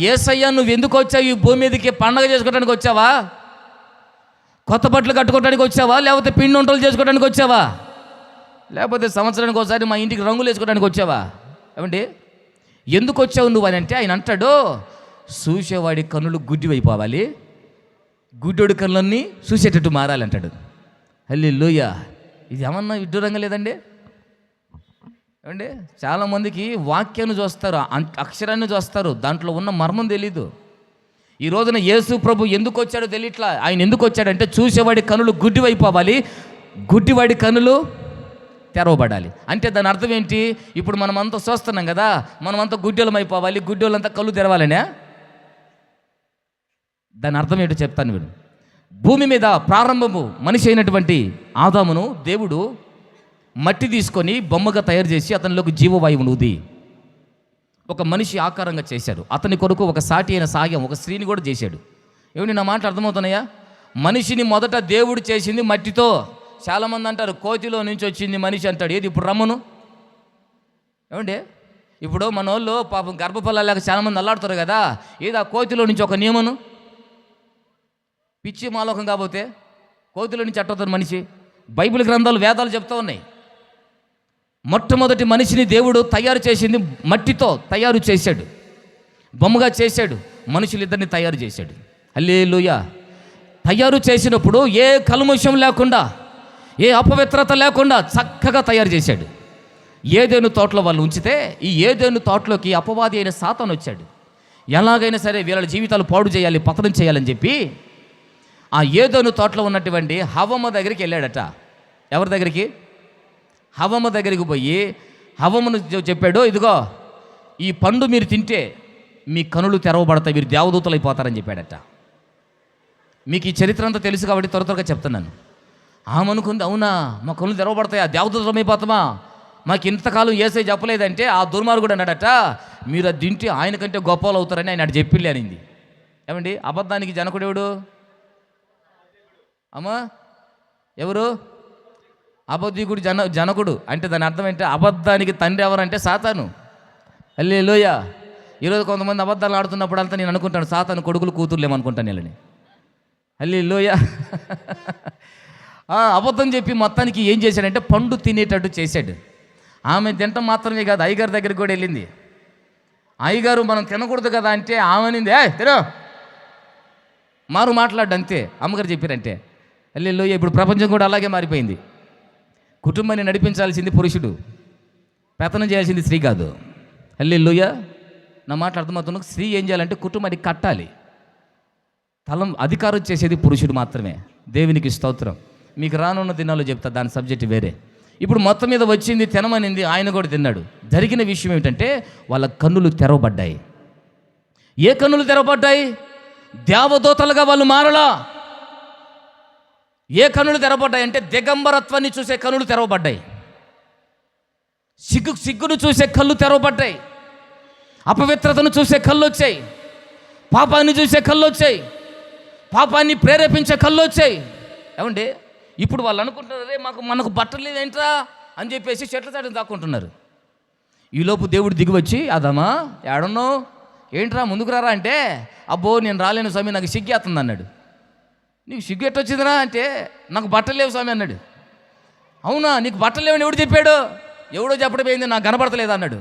ఏసయ్యా నువ్వు ఎందుకు వచ్చావు? ఈ భూమి మీదకి పండగ చేసుకోవడానికి వచ్చావా? కొత్త బట్టలు కట్టుకోవడానికి వచ్చావా? లేకపోతే పిండి వంటలు చేసుకోవడానికి వచ్చావా? లేకపోతే సంవత్సరానికి ఒకసారి మా ఇంటికి రంగులు వేసుకోవడానికి వచ్చావా? ఏమండి? ఎందుకు వచ్చావు నువ్వు అని అంటే ఆయన అంటాడు చూసేవాడి కన్నులు గుడ్డివైపోవాలి. గుడ్డోడి కళ్ళన్నీ చూసేటట్టు మారాలి అంటాడు హల్లి లోయ ఇది ఏమన్నా విడ్డూరంగా లేదండి? ఏమండి? చాలామందికి వాక్యాన్ని చూస్తారు అం- అక్షరాన్ని చూస్తారు దాంట్లో ఉన్న మర్మం తెలీదు. ఈ రోజున యేసు ప్రభు ఎందుకు వచ్చాడో తెలియట్లా? ఆయన ఎందుకు వచ్చాడంటే చూసేవాడి కనులు గుడ్డివైపోవాలి గుడ్డివాడి కనులు తెరవబడాలి. అంటే దాని అర్థం ఏంటి? ఇప్పుడు మనం అంతా చూస్తున్నాం కదా మనమంతా గుడ్డెలం అయిపోవాలి గుడ్డోళ్ళంతా కళ్ళు తెరవాలనే? దాని అర్థం ఏంటో చెప్తాను వీడు భూమి మీద ప్రారంభము మనిషి అయినటువంటి ఆదామును దేవుడు మట్టి తీసుకొని బొమ్మగా తయారు చేసి అతనిలోకి జీవవాయువును ఊది ఒక మనిషి ఆకారంగా చేశాడు. అతని కొరకు ఒక సాటి అయిన సాయం ఒక స్త్రీని కూడా చేశాడు. ఏమిటి నా మాట అర్థమవుతున్నాయా? మనిషిని మొదట దేవుడు చేసింది మట్టితో. చాలామంది అంటారు కోతిలో నుంచి వచ్చింది మనిషి అంటాడు. ఏది ఇప్పుడు రమ్మను? ఏమండి? ఇప్పుడు మన వాళ్ళు పాపం గర్భఫలాలేక చాలామంది అల్లాడుతారు కదా. ఏది ఆ కోతిలో నుంచి ఒక నియమను? పిచ్చి మాలోకం కాకపోతే కోతిలో నుంచి అట్టవుతారు మనిషి. బైబిల్ గ్రంథాలు వేదాలు చెప్తా ఉన్నాయి. మొట్టమొదటి మనిషిని దేవుడు తయారు చేసింది మట్టితో తయారు చేశాడు. బొమ్మగా చేశాడు. మనుషులిద్దరిని తయారు చేశాడు. అల్లేలుయ తయారు చేసినప్పుడు ఏ కల్ముషం లేకుండా ఏ అపవిత్రత లేకుండా చక్కగా తయారు చేశాడు. ఏదేను తోటలో వాళ్ళు ఉంచితే ఈ ఏదేను తోటలోకి అపవాది అయిన సాతాను వచ్చాడు. ఎలాగైనా సరే వీళ్ళ జీవితాలు పాడు చేయాలి పతనం చేయాలని చెప్పి ఆ ఏదోను తోటలో ఉన్నటువంటి హవమ్మ దగ్గరికి వెళ్ళాడట. ఎవరి దగ్గరికి? హవమ్మ దగ్గరికి పోయి హవమ్మను చెప్పాడు ఇదిగో ఈ పండు మీరు తింటే మీ కనులు తెరవబడతాయి మీరు దేవదూతలు అయిపోతారని చెప్పాడట. మీకు ఈ చరిత్ర అంతా తెలుసు కాబట్టి త్వర త్వరగా చెప్తున్నాను. ఆమె అనుకుంది అవునా మా కనులు తెరవబడతాయా? దేవదూతలం అయిపోతామా? మాకు ఇంతకాలం ఏసై చెప్పలేదంటే ఆ దుర్మార్గుడు అన్నాడట మీరు అది తింటే ఆయన కంటే గొప్పలు అవుతారని ఆయన అటు చెప్పిల్లి అనింది. ఏమండి అబద్ధానికి జనకుడేవుడు అమ్మా ఎవరు? అబద్ధికుడు జన జనకుడు. అంటే దాని అర్థం ఏంటి? అబద్ధానికి తండ్రి ఎవరంటే సాతాను. అల్లే లోయ ఈరోజు కొంతమంది అబద్ధాలు ఆడుతున్నప్పుడు అంతా నేను అనుకుంటాను సాతాను కొడుకులు కూతుర్లేమనుకుంటాను వీళ్ళని. అల్లే లోయ అబద్ధం చెప్పి మొత్తానికి ఏం చేశాడంటే పండు తినేటట్టు చేశాడు. ఆమె తినటం మాత్రమే కాదు అయ్యగారి దగ్గరికి కూడా వెళ్ళింది. అయ్యగారు మనం తినకూడదు కదా అంటే ఆమెనింది ఏ తినో. మారు మాట్లాడు అంతే. అమ్మగారు చెప్పారంటే అల్లెల్లో ఇప్పుడు ప్రపంచం కూడా అలాగే మారిపోయింది. కుటుంబాన్ని నడిపించాల్సింది పురుషుడు. పెత్తనం చేయాల్సింది స్త్రీ కాదు. అల్లెల్లుయ నా మాట అర్థమవుతున్నా స్త్రీ ఏం చేయాలంటే కుటుంబాన్ని కట్టాలి. తలం అధికారం చేసేది పురుషుడు మాత్రమే. దేవునికి స్తోత్రం. మీకు రానున్న దినాల్లో చెప్తా దాని సబ్జెక్ట్ వేరే. ఇప్పుడు మొత్తం మీద వచ్చింది తినమనింది ఆయన కూడా తిన్నాడు. జరిగిన విషయం ఏమిటంటే వాళ్ళ కన్నులు తెరవబడ్డాయి. ఏ కన్నులు తెరవబడ్డాయి? దేవదూతలుగా వాళ్ళు మారలా? ఏ కనులు తెరవబడ్డాయి అంటే దిగంబరత్వాన్ని చూసే కనులు తెరవబడ్డాయి. సిగ్గు సిగ్గును చూసే కళ్ళు తెరవబడ్డాయి. అపవిత్రతను చూసే కళ్ళు వచ్చాయి. పాపాన్ని చూసే కళ్ళు వచ్చాయి. పాపాన్ని ప్రేరేపించే కళ్ళు వచ్చాయి. ఏమండి? ఇప్పుడు వాళ్ళు అనుకుంటున్నారు "అరే, మాకు మనకు బట్టలు లేదేంట్రా? అని చెప్పేసి చెట్ల చాటుని దాక్కుంటున్నారు. ఈలోపు దేవుడు దిగివచ్చి అదమ్మా ఏడన్నో ఏంట్రా ముందుకు రారా? అంటే అబ్బో నేను రాలేను స్వామి నాకు సిగ్గేస్తుంది అన్నాడు. నీకు సిగ్గు ఎట్టొచ్చిందిరా అంటే నాకు బట్టలు లేవు స్వామి అన్నాడు. అవునా నీకు బట్టలు లేవని ఎవడు చెప్పాడు? ఎవడో చెప్పడం ఏంది నాకు కనపడతలేదు అన్నాడు.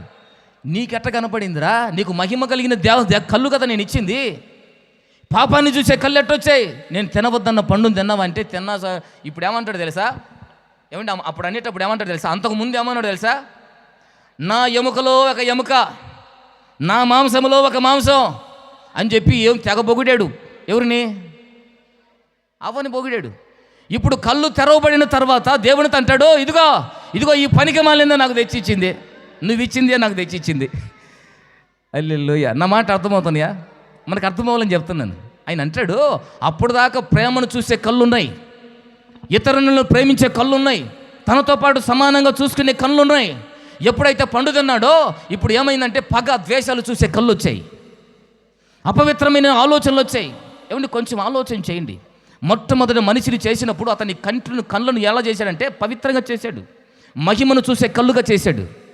నీకెట్ట కనపడిందిరా? నీకు మహిమ కలిగిన దేవ కళ్ళు కదా నేను ఇచ్చింది? పాపాన్ని చూసే కళ్ళు ఎట్టొచ్చాయి నేను తినవద్దన్న పండును తిన్నావంటే తిన్నా సార్ ఇప్పుడు ఏమంటాడు తెలుసా? ఏమంటే అప్పుడు అనేటప్పుడు ఏమంటాడు తెలుసా? అంతకుముందు ఏమన్నాడు తెలుసా? నా ఎముకలో ఒక ఎముక నా మాంసములో ఒక మాంసం అని చెప్పి ఏం తెగ పొగిడాడు ఎవరిని? అవని పొగిడాడు. ఇప్పుడు కళ్ళు తెరవబడిన తర్వాత దేవుని అంటాడు ఇదిగో ఇదిగో ఈ పనికి మాలిందో నాకు తెచ్చిచ్చింది. నువ్వు ఇచ్చిందే నాకు తెచ్చిచ్చింది. అల్లెల్లోయ. నా మాట అర్థమవుతున్నాయా మనకు అర్థమవ్వాలని చెప్తున్నాను ఆయన అంటాడు అప్పుడు దాకా ప్రేమను చూసే కళ్ళున్నాయి. ఇతరులను ప్రేమించే కళ్ళున్నాయి. తనతో పాటు సమానంగా చూసుకునే కళ్ళున్నాయి. ఎప్పుడైతే పండు తిన్నాడో ఇప్పుడు ఏమైందంటే పగ ద్వేషాలు చూసే కళ్ళు వచ్చాయి అపవిత్రమైన ఆలోచనలు వచ్చాయి ఏమండి కొంచెం ఆలోచన చేయండి. మొట్టమొదటి మనిషిని చేసినప్పుడు అతని కంట్లను కళ్ళను ఎలా చేశాడంటే పవిత్రంగా చేశాడు. మహిమను చూసే కళ్ళుగా చేశాడు.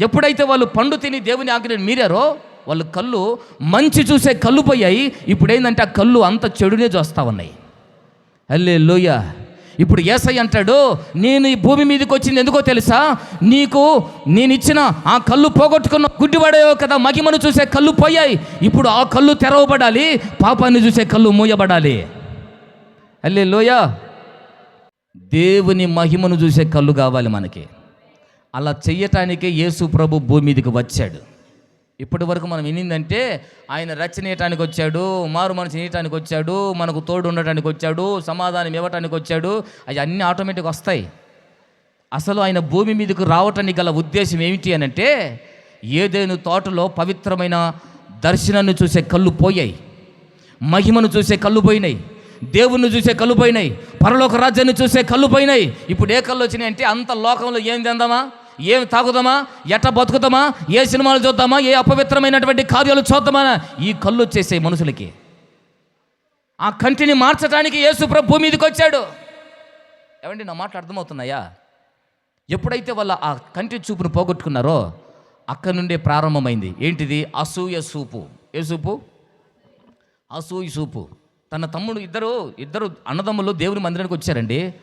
ఎప్పుడైతే వాళ్ళు పండు తిని దేవుని ఆజ్ఞను మీరారో వాళ్ళ కళ్ళు మంచి చూసే కళ్ళు పోయాయి. ఇప్పుడు ఏంటంటే ఆ కళ్ళు అంత చెడునే చూస్తూ ఉన్నాయి. అల్లే లోయ ఇప్పుడు ఏసై అంటాడు నేను ఈ భూమి మీదకి వచ్చింది ఎందుకో తెలుసా? నీకు నేను ఇచ్చిన ఆ కళ్ళు పోగొట్టుకున్న గుడ్డిపడేవో కదా. మహిమను చూసే కళ్ళు పోయాయి. ఇప్పుడు ఆ కళ్ళు తెరవబడాలి. పాపాన్ని చూసే కళ్ళు మూయబడాలి. అల్లే లోయ దేవుని మహిమను చూసే కళ్ళు కావాలి మనకి. అలా చెయ్యటానికే యేసు ప్రభు భూమి మీదకి వచ్చాడు. ఇప్పటి వరకు మనం వినిందంటే ఆయన రచనీయటానికి వచ్చాడు మారు మనసు నీయటానికి వచ్చాడు మనకు తోడు ఉండటానికి వచ్చాడు సమాధానం ఇవ్వటానికి వచ్చాడు. అవి అన్నీ ఆటోమేటిక్ వస్తాయి. అసలు ఆయన భూమి మీదకు రావటానికి గల ఉద్దేశం ఏమిటి అని అంటే ఏదైనా తోటలో పవిత్రమైన దర్శనాన్ని చూసే కళ్ళు పోయాయి. మహిమను చూసే కళ్ళు పోయినాయి. దేవుణ్ణి చూసే కళ్ళు పోయినాయి పరలోక రాజ్యాన్ని చూసే కళ్ళు పోయినాయి ఇప్పుడు ఏ కళ్ళు వచ్చినాయి అంటే అంత లోకంలో ఏం తిందామా? ఏం తాగుదామా? ఎట్ట బతుకుతామా? ఏ సినిమాలు చూద్దామా? ఏ అపవిత్రమైనటువంటి కార్యాలు చూద్దామా? ఈ కళ్ళు వచ్చేసాయి మనుషులకి. ఆ కంటిని మార్చడానికి యేసు భూమి మీదకి వచ్చాడు. ఏమండి నా మాటలు అర్థమవుతున్నాయా? ఎప్పుడైతే వాళ్ళ ఆ కంటి చూపును పోగొట్టుకున్నారో అక్కడి నుండే ప్రారంభమైంది. ఏంటిది? అసూయ సూపు. ఏ సూపు? అసూయ సూపు. తన తమ్ముడు ఇద్దరు ఇద్దరు అన్నదమ్ములు దేవుని మందిరానికి వచ్చారండి.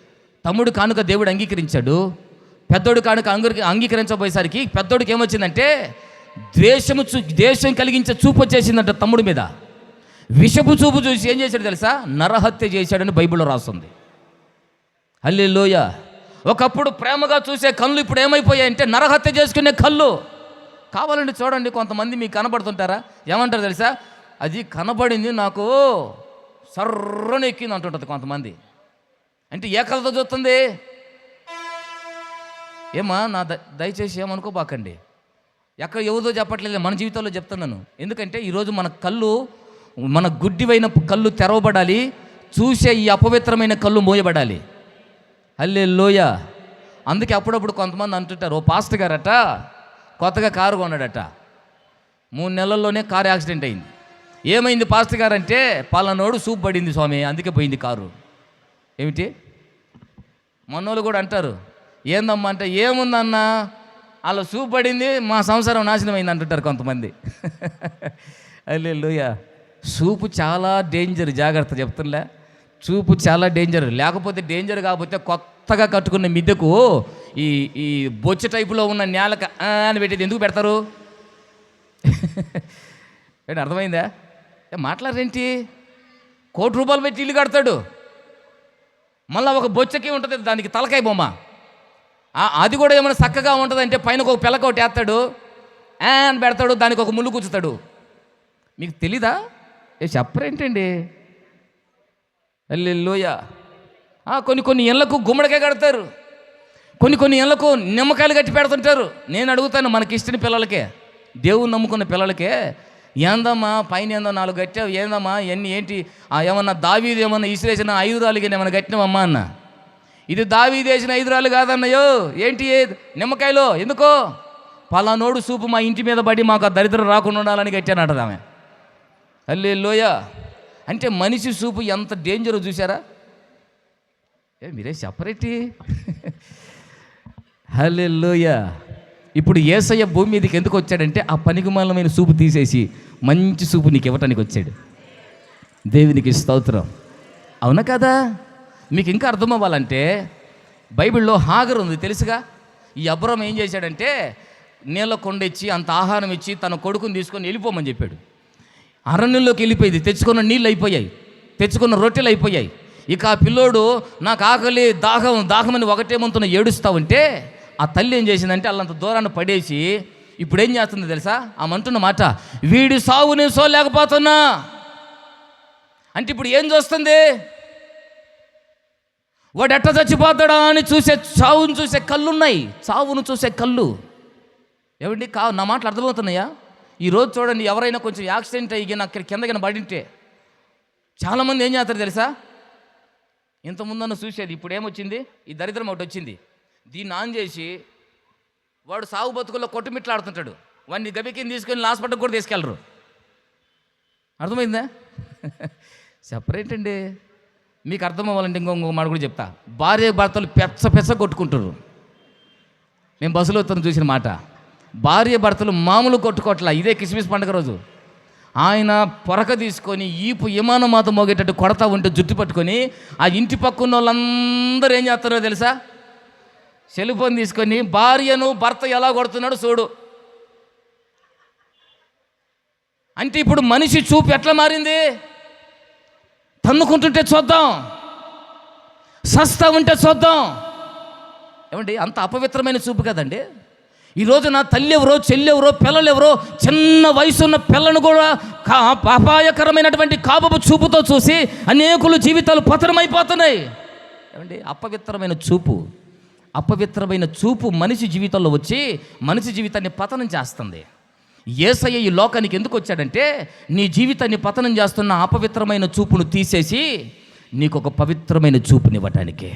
తమ్ముడు కానుక దేవుడు అంగీకరించాడు. పెద్దోడు కానుక అంగీ అంగీకరించబోయేసరికి పెద్దోడికి ఏమొచ్చిందంటే ద్వేషము చూ ద్వేషం కలిగించే చూపు వచ్చేసిందంట తమ్ముడి మీద. విషపు చూపు చూసి ఏం చేశాడు తెలుసా? నరహత్య చేశాడని బైబిల్లో రాస్తుంది. అల్లే లోయ ఒకప్పుడు ప్రేమగా చూసే కళ్ళు ఇప్పుడు ఏమైపోయాయంటే నరహత్య చేసుకునే కళ్ళు. కావాలండి చూడండి కొంతమంది మీకు కనబడుతుంటారా? ఏమంటారు తెలుసా? అది కనబడింది నాకు సర్రను ఎక్కింది అంటుంటుంది కొంతమంది. అంటే ఏ కళ్ళతో చూస్తుంది? ఏమా నా ద దయచేసి ఏమనుకోబాకండి. ఎక్కడ ఎవరిదో చెప్పట్లేదు మన జీవితంలో చెప్తున్నాను ఎందుకంటే ఈరోజు మన కళ్ళు మన గుడ్డివైన కళ్ళు తెరవబడాలి చూసే ఈ అపవిత్రమైన కళ్ళు మోయబడాలి. అల్లే లోయ అందుకే అప్పుడప్పుడు కొంతమంది అంటుంటారు ఓ పాస్టర్ గారట కొత్తగా కారు కొన్నాడట. మూడు నెలల్లోనే కారు యాక్సిడెంట్ అయింది. ఏమైంది పాస్టర్ గారు అంటే పలానోడు సూప్ పడింది స్వామి అందుకే పోయింది కారు. ఏమిటి? మనోళ్ళు కూడా అంటారు ఏందమ్మా అంటే ఏముందన్నా అలా సూప్ పడింది మా సంసారం నాశనం అయింది అంటుంటారు కొంతమంది. అల్లే లోయ సూపు చాలా డేంజర్ జాగ్రత్త చెప్తుండే చూపు చాలా డేంజర్ లేకపోతే డేంజర్ కాకపోతే కొత్తగా కట్టుకున్న మిద్దెకు ఈ ఈ బొచ్చ టైపులో ఉన్న నేలక ఆ అని పెట్టేది ఎందుకు పెడతారు? అర్థమైందా? మాట్లాడరేంటి? కోటి రూపాయలు పెట్టి ఇల్లు కడతాడు. మళ్ళీ ఒక బొచ్చకి ఉంటుంది దానికి తలకాయ బొమ్మ. అది కూడా ఏమైనా చక్కగా ఉంటుందంటే పైన ఒక పిల్లక ఒకటి వేస్తాడు. అని పెడతాడు దానికి ఒక ముళ్ళు కూర్చుతాడు. మీకు తెలీదా? ఏ చెప్పరేంటండి? లోయ. కొన్ని కొన్ని ఇళ్ళకు గుమ్మడికాయ కడతారు. కొన్ని కొన్ని ఇళ్ళకు నిమ్మకాయలు కట్టి పెడుతుంటారు. నేను అడుగుతాను మనకి ఇష్టని పిల్లలకే. దేవుని నమ్ముకున్న పిల్లలకే. ఏందమ్మా పైన ఏందో నాలుగు కట్టావు ఏందమ్మా ఎన్ని ఏంటి ఏమన్నా దావీది ఏమన్నా ఇసిరేసిన ఐదు రాళ్ళకి ఏమన్నా కట్టినావమ్మా అన్న? ఇది దావీది వేసిన ఐదు రాళ్ళు కాదన్నయ్యో ఏంటి నిమ్మకాయలో ఎందుకో? పలానోడు సూపు మా ఇంటి మీద పడి మాకు ఆ దరిద్రం రాకుండా ఉండాలని కట్టానట ఆమె. అల్లే లోయ అంటే మనిషి సూపు ఎంత డేంజర్ చూసారా ఏ మీరే చెప్పరేటి? హలే లోయ ఇప్పుడు ఏసయ్య భూమి మీదకి ఎందుకు వచ్చాడంటే ఆ పనికిమాలమైన సూపు తీసేసి మంచి సూపు నీకు ఇవ్వటానికి వచ్చాడు. దేవునికి స్తోత్రం. అవునా కదా? మీకు ఇంకా అర్థం అవ్వాలంటే బైబిల్లో హాగర్ ఉంది తెలుసుగా? ఈ అబ్రహం ఏం చేశాడంటే నీళ్ళ కొండెచ్చి అంత ఆహారం ఇచ్చి తన కొడుకుని తీసుకొని వెళ్ళిపోమని చెప్పాడు. అరణ్యంలోకి వెళ్ళిపోయింది తెచ్చుకున్న నీళ్ళు అయిపోయాయి తెచ్చుకున్న రొట్టెలు అయిపోయాయి. ఇక ఆ పిల్లోడు నాకు ఆకలి దాహం దాహమని ఒకటే మంతున ఏడుస్తా ఉంటే ఆ తల్లి ఏం చేసిందంటే వాళ్ళంత దూరాన్ని పడేసి ఇప్పుడు ఏం చేస్తుంది తెలుసా? ఆమె అంటున్న మాట వీడి సావు నేను సోలేకపోతున్నా. అంటే ఇప్పుడు ఏం చూస్తుంది? వాడు ఎట్ట చచ్చిపోతాడా? అని చూసే చావును చూసే కళ్ళు ఉన్నాయి చావును చూసే కళ్ళు. ఏమండి కా నా మాటలు అర్థమవుతున్నాయా? ఈరోజు చూడండి ఎవరైనా కొంచెం యాక్సిడెంట్ అయ్యి నాకు కిందకైనా పడింటే చాలామంది ఏం చేస్తారు తెలుసా? ఇంతముందన్న చూసేది ఇప్పుడు ఏమొచ్చింది ఈ దరిద్రం ఒకటి వచ్చింది. దీన్ని ఆన్ చేసి వాడు సాగు బతుకుల్లో కొట్టుమిట్లాడుతుంటాడు. వాడిని గబికిని తీసుకొని హాస్పిటల్ కూడా తీసుకెళ్ళరు. అర్థమైందా? సపరేట్ అండి మీకు అర్థం అవ్వాలంటే ఇంకొక మాట కూడా చెప్తా. భార్య భర్తలు పెచ్చ పెచ్చ కొట్టుకుంటారు నేను బస్సులో వస్తాను చూసిన మాట. భార్య భర్తలు మామూలు కొట్టుకోవట్లా. ఇదే కిస్మిస్ పండుగ రోజు. ఆయన పొరక తీసుకొని ఈపు విమానం మాత మోగేటట్టు కొడతా ఉంటే జుట్టు పట్టుకొని ఆ ఇంటి పక్కన వాళ్ళందరూ ఏం చేస్తారో తెలుసా? సెల్ ఫోన్ తీసుకొని భార్యను భర్త ఎలా కొడుతున్నాడు చూడు. అంటే ఇప్పుడు మనిషి చూపు ఎట్లా మారింది? తన్నుకుంటుంటే చూద్దాం. సస్తా ఉంటే చూద్దాం. ఏమండి అంత అపవిత్రమైన చూపు కదండి. ఈ నా తల్లి ఎవరో చెల్లి ఎవరో పిల్లలు ఎవరో చిన్న వయసు ఉన్న పిల్లను కూడా కా అపాయకరమైనటువంటి కాబపు చూపుతో చూసి అనేకులు జీవితాలు పతనమైపోతున్నాయి. ఏమండి అపవిత్రమైన చూపు. అపవిత్రమైన చూపు మనిషి జీవితంలో వచ్చి మనిషి జీవితాన్ని పతనం చేస్తుంది. ఏసయ్య ఈ లోకానికి ఎందుకు వచ్చాడంటే నీ జీవితాన్ని పతనం చేస్తున్న అపవిత్రమైన చూపును తీసేసి నీకు ఒక పవిత్రమైన చూపునివ్వటానికి.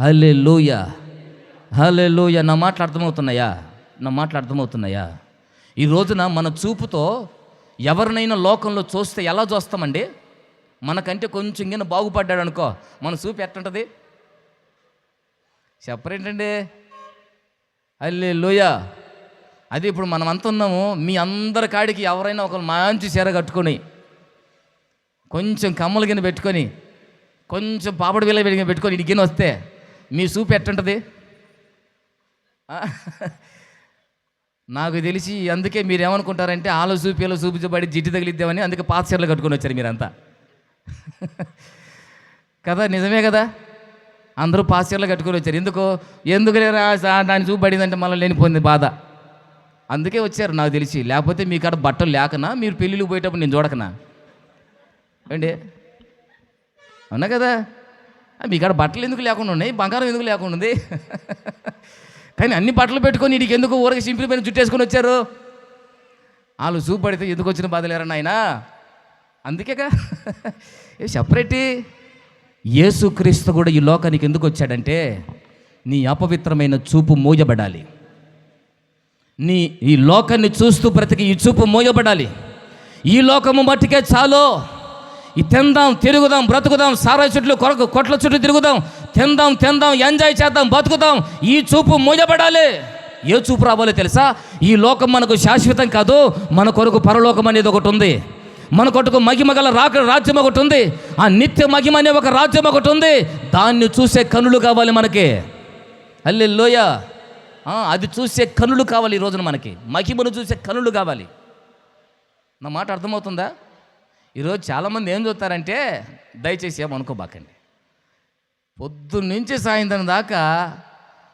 హలే లోయ హలే లోయ నా మాటలు అర్థమవుతున్నాయా? నా మాటలు అర్థమవుతున్నాయా? ఈ రోజున మన చూపుతో ఎవరినైనా లోకంలో చూస్తే ఎలా చూస్తామండి? మనకంటే కొంచెం కింద బాగుపడ్డాడు అనుకో మన చూపు ఎట్టుంటుంది? చెప్పరేంటండి? అల్లే లోయ అది ఇప్పుడు మనం అంత ఉన్నాము మీ అందరి కాడికి ఎవరైనా ఒకరు మంచి చీర కట్టుకొని కొంచెం కమ్మల గిన్నె పెట్టుకొని కొంచెం పాపడి విల పెట్టుకొని ఇటు గిన్నె వస్తే మీ సూపు ఎట్టుంటుంది? నాకు తెలిసి అందుకే మీరు ఏమనుకుంటారంటే ఆలో సూపి ఇలా చూపించబడి జిడ్డు తగిలిద్దామని అందుకే పాత చీరలు కట్టుకొని వచ్చారు మీరంతా. కదా నిజమే కదా? అందరూ పాస్టర్లు కట్టుకొని వచ్చారు. ఎందుకు? ఎందుకు లేరా దాన్ని చూపబడిందంటే మళ్ళీ లేనిపోయింది బాధ. అందుకే వచ్చారు నాకు తెలిసి. లేకపోతే మీ కాడ బట్టలు లేకనా? మీరు పెళ్ళిళ్ళకి పోయేటప్పుడు నేను చూడకనా? ఏంటి? అవునా కదా? మీ కాడ బట్టలు ఎందుకు లేకుండా ఉన్నాయి? బంగారం ఎందుకు లేకుండా ఉంది? కానీ అన్ని బట్టలు పెట్టుకొని వీడికి ఎందుకు ఊరికి సింపుల్ పైన జుట్టేసుకొని వచ్చారు? వాళ్ళు చూపడితే ఎందుకు వచ్చిన బాధలేరా నాయనా? అందుకేగా? ఏ సపరేటి యేసుక్రీస్తు కూడా ఈ లోకానికి ఎందుకు వచ్చాడంటే నీ అపవిత్రమైన చూపు మోయబడాలి. నీ ఈ లోకాన్ని చూస్తూ బ్రతికి ఈ చూపు మోయబడాలి. ఈ లోకము మట్టికే చాలు. ఈ తిందాం తిరుగుదాం బ్రతుకుదాం సారాయి చుట్లు కొరకు కొట్ల చుట్టూ తిరుగుదాం తిందాం తిందాం ఎంజాయ్ చేద్దాం బతుకుదాం ఈ చూపు మోయబడాలి. ఏ చూపు రావాలో తెలుసా? ఈ లోకం మనకు శాశ్వతం కాదు మన కొరకు పరలోకం అనేది ఒకటి ఉంది. మన కొట్టుకు మహిమ గల రాక రాజ్యం ఒకటి ఉంది. ఆ నిత్య మహిమ అనే ఒక రాజ్యం ఒకటి ఉంది. దాన్ని చూసే కనులు కావాలి మనకి. అల్లె లోయ అది చూసే కనులు కావాలి ఈ రోజున మనకి. మహిమను చూసే కనులు కావాలి. నా మాట అర్థమవుతుందా? ఈరోజు చాలామంది ఏం చూస్తారంటే దయచేసి ఏమనుకోబాకండి పొద్దున్న నుంచి సాయంత్రం దాకా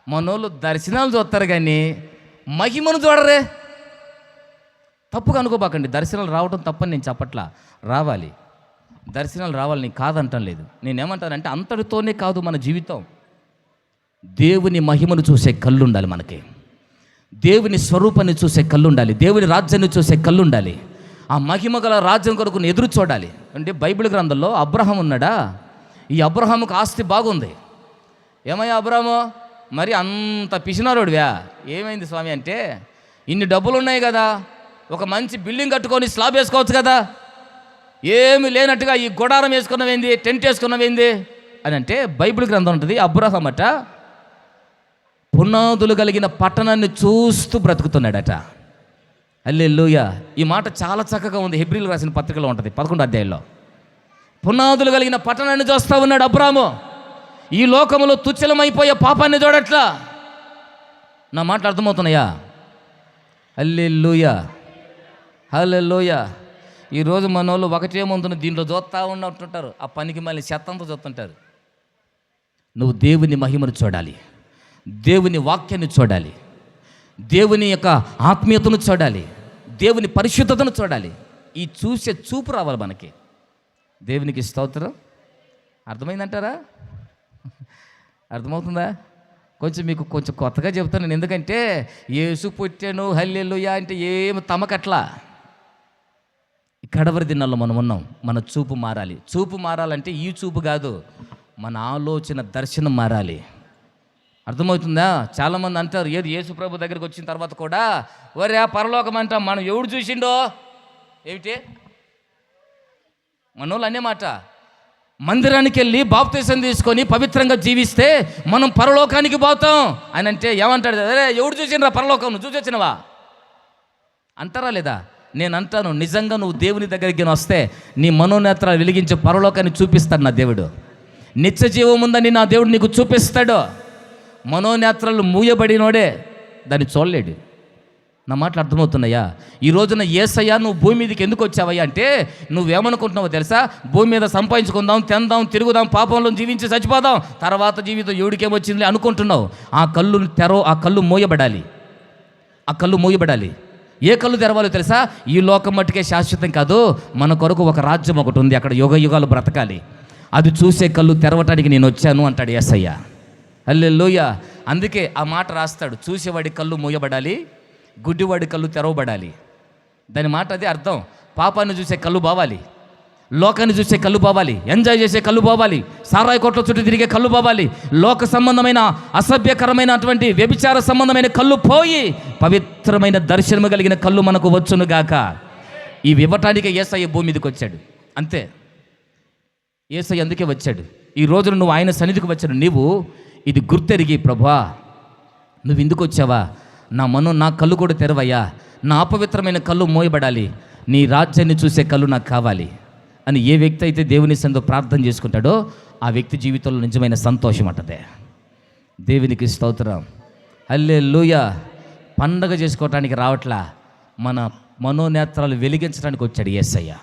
మనోళ్ళు దర్శనాలు చూస్తారు కానీ మహిమను చూడరే. తప్పుగా అనుకోబాకండి. దర్శనాలు రావటం తప్పని నేను చెప్పట్లా రావాలి. దర్శనాలు రావాలి నేను కాదంటం లేదు. నేనేమంటానంటే అంతటితోనే కాదు మన జీవితం. దేవుని మహిమను చూసే కళ్ళు ఉండాలి మనకి. దేవుని స్వరూపాన్ని చూసే కళ్ళు ఉండాలి దేవుని రాజ్యాన్ని చూసే కళ్ళు ఉండాలి ఆ మహిమ గల రాజ్యం కొరకు ఎదురు చూడాలి. అంటే బైబిల్ గ్రంథంలో అబ్రహం ఉన్నాడా? ఈ అబ్రహాముకు ఆస్తి బాగుంది. ఏమయ్యా అబ్రహము? మరి అంత పిసినారోడివా? ఏమైంది స్వామి అంటే ఇన్ని డబ్బులు ఉన్నాయి కదా. ఒక మంచి బిల్డింగ్ కట్టుకొని స్లాబ్ వేసుకోవచ్చు కదా? ఏమి లేనట్టుగా ఈ గుడారం వేసుకున్నవేంది టెంట్ వేసుకున్నవేంది? అని అంటే బైబిల్ గ్రంథం ఉంటుంది అబ్రహం అట. పునాదులు కలిగిన పట్టణాన్ని చూస్తూ బ్రతుకుతున్నాడట. అల్లెల్లుయ ఈ మాట చాలా చక్కగా ఉంది హెబ్రిల్ రాసిన పత్రికలో ఉంటుంది పదకొండు అధ్యాయంలో. పునాదులు కలిగిన పట్టణాన్ని చూస్తూ ఉన్నాడు అబ్రాము. ఈ లోకంలో తుచ్చలమైపోయే పాపాన్ని చూడట్లా. నా మాటలు అర్థమవుతున్నాయా? అల్లెల్లుయ హలోయ ఈరోజు మన వాళ్ళు ఒకటేముంటుంది దీంట్లో చూస్తూ ఉన్నట్టుంటారు. ఆ పనికి మళ్ళీ చెత్తంతో చూస్తుంటారు నువ్వు దేవుని మహిమను చూడాలి. దేవుని వాక్యాన్ని చూడాలి. దేవుని యొక్క ఆత్మీయతను చూడాలి. దేవుని పరిశుద్ధతను చూడాలి. ఈ చూసే చూపు రావాలి మనకి. దేవునికి స్తోత్రం. అర్థమైందంటారా? అర్థమవుతుందా? కొంచెం మీకు కొంచెం కొత్తగా చెబుతాను నేను ఎందుకంటే ఏసు పుట్టాను హల్లెలుయా అంటే ఏమి తమకట్లా. కడవరి దినాల్లో మనం ఉన్నాం మన చూపు మారాలి. చూపు మారాలంటే ఈ చూపు కాదు మన ఆలోచన దర్శనం మారాలి. అర్థమవుతుందా? చాలామంది అంటారు ఏది యేసుప్రభు దగ్గరికి వచ్చిన తర్వాత కూడా ఒరే ఆ పరలోకం అంటాం మనం ఎవడు చూసిండో? ఏమిటి? మనోళ్ళు అనేమాట మందిరానికి వెళ్ళి బాప్తీసం తీసుకొని పవిత్రంగా జీవిస్తే మనం పరలోకానికి పోతాం. అని అంటే ఏమంటాడు? అరే ఎవడు చూసిండ్రా పరలోకం? నువ్వు చూసి వచ్చినవా అంటారా లేదా? నేను అంటాను నిజంగా నువ్వు దేవుని దగ్గరికి వస్తే నీ మనోనేత్రాలు వెలిగించే పరలోకాన్ని చూపిస్తాడు నా దేవుడు. నిత్య జీవం ఉందని నా దేవుడు నీకు చూపిస్తాడు. మనోనేత్రాలు మూయబడినోడే దాన్ని చూడలేడు. నా మాటలు అర్థమవుతున్నాయా? ఈ రోజున ఏసయ్యా నువ్వు భూమి మీదకి ఎందుకు వచ్చావయ్యా అంటే నువ్వేమనుకుంటున్నావో తెలుసా? భూమి మీద సంపాదించుకుందాం తిందాం తిరుగుదాం పాపంలో జీవించి చచ్చిపోదాం తర్వాత జీవితం ఎవడికేమొచ్చింది అనుకుంటున్నావు. ఆ కళ్ళు తెరవ ఆ కళ్ళు మోయబడాలి. ఆ కళ్ళు మూయబడాలి. ఏ కళ్ళు తెరవాలో తెలుసా? ఈ లోకం మట్టుకే శాశ్వతం కాదు. మన కొరకు ఒక రాజ్యం ఒకటి ఉంది. అక్కడ యుగ యుగాలు బ్రతకాలి. అది చూసే కళ్ళు తెరవటానికి నేను వచ్చాను అంటాడు ఎస్ఐయ అల్లెల్లోయ లోయ అందుకే ఆ మాట రాస్తాడు. చూసేవాడి కళ్ళు మూయబడాలి గుడ్డివాడి కళ్ళు తెరవబడాలి. దాని మాట అది అర్థం. పాపాన్ని చూసే కళ్ళు బావాలి. లోకాన్ని చూసే కళ్ళు పోవాలి ఎంజాయ్ చేసే కళ్ళు పోవాలి సారాయి కొట్ల చుట్టూ తిరిగే కళ్ళు పోవాలి లోక సంబంధమైన అసభ్యకరమైనటువంటి వ్యభిచార సంబంధమైన కళ్ళు పోయి పవిత్రమైన దర్శనము కలిగిన కళ్ళు మనకు వచ్చును గాక. ఇవి ఇవ్వటానికి ఏసయ్య భూమి మీదకి వచ్చాడు. అంతే. ఏసయ్య అందుకే వచ్చాడు. ఈ రోజున నువ్వు ఆయన సన్నిధికి వచ్చాడు నీవు ఇది గుర్తెరిగి ప్రభా నువ్వు ఎందుకు వచ్చావా? నా మను నా కళ్ళు కూడా తెరవయ్యా. నా అపవిత్రమైన కళ్ళు మోయబడాలి. నీ రాజ్యాన్ని చూసే కళ్ళు నాకు కావాలి. అని ఏ వ్యక్తి అయితే దేవుని సందు ప్రార్థన చేసుకుంటాడో ఆ వ్యక్తి జీవితంలో నిజమైన సంతోషం అంటదే. దేవునికి స్తోత్రం. అల్లే లూయ పండగ చేసుకోవటానికి రావట్లా. మన మనోనేత్రాలు వెలిగించడానికి వచ్చాడు ఏసయ్య.